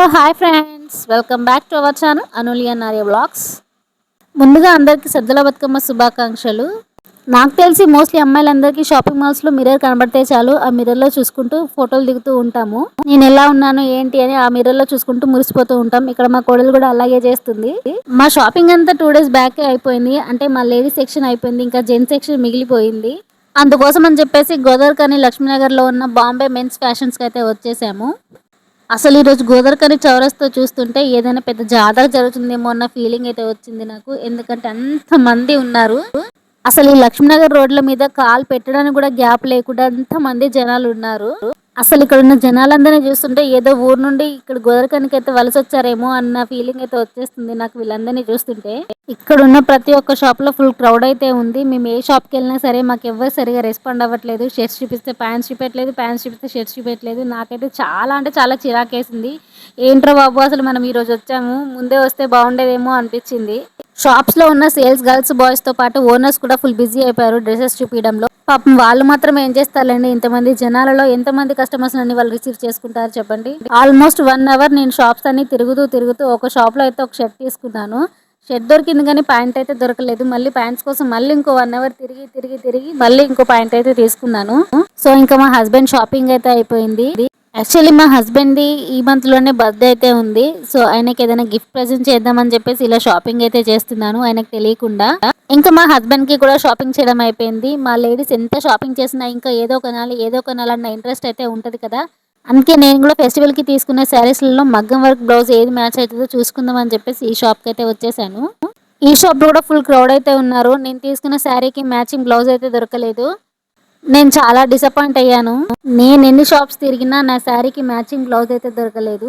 Hello hi friends. Welcome back to our channel అనులియా నార్య blogs. ముందుగా అందరికీ సద్దుల బతుకమ్మ శుభాకాంక్షలు. నాకు తెలిసి మోస్ట్లీ అమ్మాయిలందరికీ షాపింగ్ మాల్స్లో మిర్రర్ కనబడితే చాలు ఆ మిర్రర్లో చూసుకుంటూ ఫోటోలు దిగుతూ ఉంటాము. నేను ఎలా ఉన్నాను ఏంటి అని ఆ మిర్రర్లో చూసుకుంటూ మురిసిపోతూ ఉంటాం. ఇక్కడ మా కోడలు కూడా అలాగే చేస్తుంది. మా షాపింగ్ అంతా టూ డేస్ బ్యాక్ అయిపోయింది. అంటే మా లేడీస్ సెక్షన్ అయిపోయింది ఇంకా జెంట్స్ సెక్షన్ మిగిలిపోయింది. అందుకోసం అని చెప్పేసి గోదావరికని లక్ష్మీనగర్లో ఉన్న బాంబే మెన్స్ ఫ్యాషన్స్కి అయితే వచ్చేసాము. అసలు ఈరోజు గోదర్కని చౌరస్తో చూస్తుంటే ఏదైనా పెద్ద జాతర జరుగుతుందేమో అన్న ఫీలింగ్ అయితే వచ్చింది నాకు. ఎందుకంటే అంత మంది ఉన్నారు. అసలు ఈ లక్ష్మీనగర్ రోడ్ల మీద కాల్ పెట్టడానికి కూడా గ్యాప్ లేకుండా అంత మంది జనాలు ఉన్నారు. అసలు ఇక్కడ ఉన్న జనాలందరినీ చూస్తుంటే ఏదో ఊరు నుండి ఇక్కడ గోదరికానికి అయితే వలస వచ్చారేమో అన్న ఫీలింగ్ అయితే వచ్చేస్తుంది నాకు వీళ్ళందరినీ చూస్తుంటే. ఇక్కడ ఉన్న ప్రతి ఒక్క షాప్లో ఫుల్ క్రౌడ్ అయితే ఉంది. మేము ఏ షాప్కి వెళ్ళినా సరే మాకు ఎవరు సరిగా రెస్పాండ్ అవ్వట్లేదు. షర్ట్స్ చూపిస్తే ప్యాంట్స్ చూపెట్టలేదు ప్యాంట్స్ చూపిస్తే షర్ట్స్ చూపెట్టలేదు. నాకైతే చాలా అంటే చాలా చిరాకేసింది. ఏంట్రా బాబు అసలు మనం ఈ రోజు వచ్చాము. ముందే వస్తే బాగుండేదేమో అనిపించింది. షాప్స్లో ఉన్న సేల్స్ గర్ల్స్ బాయ్స్తో పాటు ఓనర్స్ కూడా ఫుల్ బిజీ అయిపోయారు. డ్రెస్సెస్ చూపించడంలో. పాపం వాళ్ళు మాత్రం ఏం చేస్తారండి ఇంతమంది జనాలలో ఎంతమంది కస్టమర్స్ అన్ని వాళ్ళు రిసీవ్ చేసుకుంటారు చెప్పండి? ఆల్మోస్ట్ వన్ అవర్ నేను షాప్స్ అన్ని తిరుగుతూ తిరుగుతూ ఒక షాప్లో అయితే ఒక షర్ట్ తీసుకున్నాను. షర్ట్ దొరికింది కానీ ప్యాంట్ అయితే దొరకలేదు. మళ్ళీ ప్యాంట్స్ కోసం మళ్ళీ ఇంకో వన్ అవర్ తిరిగి తిరిగి తిరిగి మళ్ళీ ఇంకో ప్యాంట్ అయితే తీసుకున్నాను. సో ఇంకా మా హస్బెండ్ షాపింగ్ అయితే అయిపోయింది. యాక్చువల్లీ మా హస్బెండ్ది ఈ మంత్లోనే బర్త్డే అయితే ఉంది. సో ఆయనకి ఏదైనా గిఫ్ట్ ప్రజెంట్ చేద్దామని చెప్పేసి ఇలా షాపింగ్ అయితే చేస్తున్నాను. ఆయనకు తెలియకుండా. ఇంకా మా హస్బెండ్కి కూడా షాపింగ్ చేయడం అయిపోయింది. మా లేడీస్ ఎంత షాపింగ్ చేసినా ఇంకా ఏదో కొనాలి ఏదో కొనాలన్న ఇంట్రెస్ట్ అయితే ఉంటది కదా. అందుకే నేను కూడా ఫెస్టివల్కి తీసుకునే శారీస్లలో మగ్గం వర్క్ బ్లౌజ్ ఏది మ్యాచ్ అవుతుందో చూసుకుందాం అని చెప్పేసి ఈ షాప్కి అయితే వచ్చేసాను. ఈ షాప్లో కూడా ఫుల్ క్రౌడ్ అయితే ఉన్నారు. నేను తీసుకున్న శారీకి మ్యాచింగ్ బ్లౌజ్ అయితే దొరకలేదు. నేను చాలా డిసప్పాయింట్ అయ్యాను. నేను ఎన్ని షాప్స్ తిరిగినా నా శారీకి మ్యాచింగ్ బ్లౌజ్ అయితే దొరకలేదు.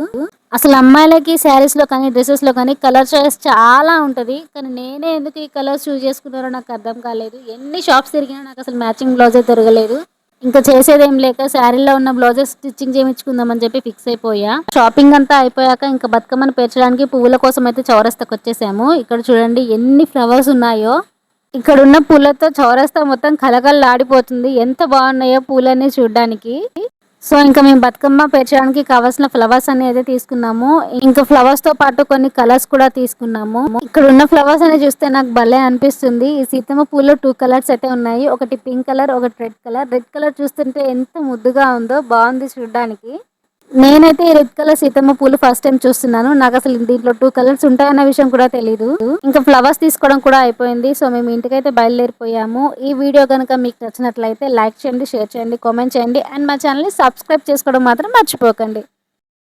అసలు అమ్మాయిలకి శారీస్లో కానీ డ్రెస్సెస్లో కానీ కలర్ చాయిస్ చాలా ఉంటది. కానీ నేనే ఎందుకు ఈ కలర్స్ చూస్ చేసుకున్నారో నాకు అర్థం కాలేదు. ఎన్ని షాప్స్ తిరిగినా నాకు అసలు మ్యాచింగ్ బ్లౌజ్ అయితే దొరకలేదు. ఇంకా చేసేదేం లేక శారీలో ఉన్న బ్లౌజెస్ స్టిచ్చింగ్ చేయించుకుందామని చెప్పి ఫిక్స్ అయిపోయా. షాపింగ్ అంతా అయిపోయాక ఇంకా బతుకమ్మను పేర్చడానికి పువ్వుల కోసం అయితే చౌరస్తాకు వచ్చేసాము. ఇక్కడ చూడండి ఎన్ని ఫ్లవర్స్ ఉన్నాయో. ఇక్కడ ఉన్న పూలతో చౌరస్తా మొత్తం కలకలలాడిపోతుంది ఎంత బాగున్నాయో పూలన్నీ చూడడానికి. సో ఇంకా మేము బతుకమ్మ పేర్చడానికి కావాల్సిన ఫ్లవర్స్ అనేది తీసుకున్నాము. ఇంకా ఫ్లవర్స్తో పాటు కొన్ని కలర్స్ కూడా తీసుకున్నాము. ఇక్కడ ఉన్న ఫ్లవర్స్ అని చూస్తే నాకు భలే అనిపిస్తుంది. ఈ సీతమ్మ పూలు టూ కలర్స్ అయితే ఉన్నాయి. ఒకటి పింక్ కలర్ ఒకటి రెడ్ కలర్ రెడ్ కలర్ చూస్తుంటే ఎంత ముద్దుగా ఉందో బాగుంది చూడడానికి. నేనైతే ఈ రెడ్ కలర్ సీతమ్మ పూలు ఫస్ట్ టైం చూస్తున్నాను. నాకు అసలు దీంట్లో టూ కలర్స్ ఉంటాయన్న విషయం కూడా తెలియదు ఇంకా ఫ్లవర్స్ తీసుకోవడం కూడా అయిపోయింది. సో మేము ఇంటికైతే బయలుదేరిపోయాము. ఈ వీడియో కనుక మీకు నచ్చినట్లయితే లైక్ చేయండి షేర్ చేయండి కామెంట్ చేయండి. అండ్ మా ఛానల్ని సబ్స్క్రైబ్ చేసుకోవడం మాత్రం మర్చిపోకండి.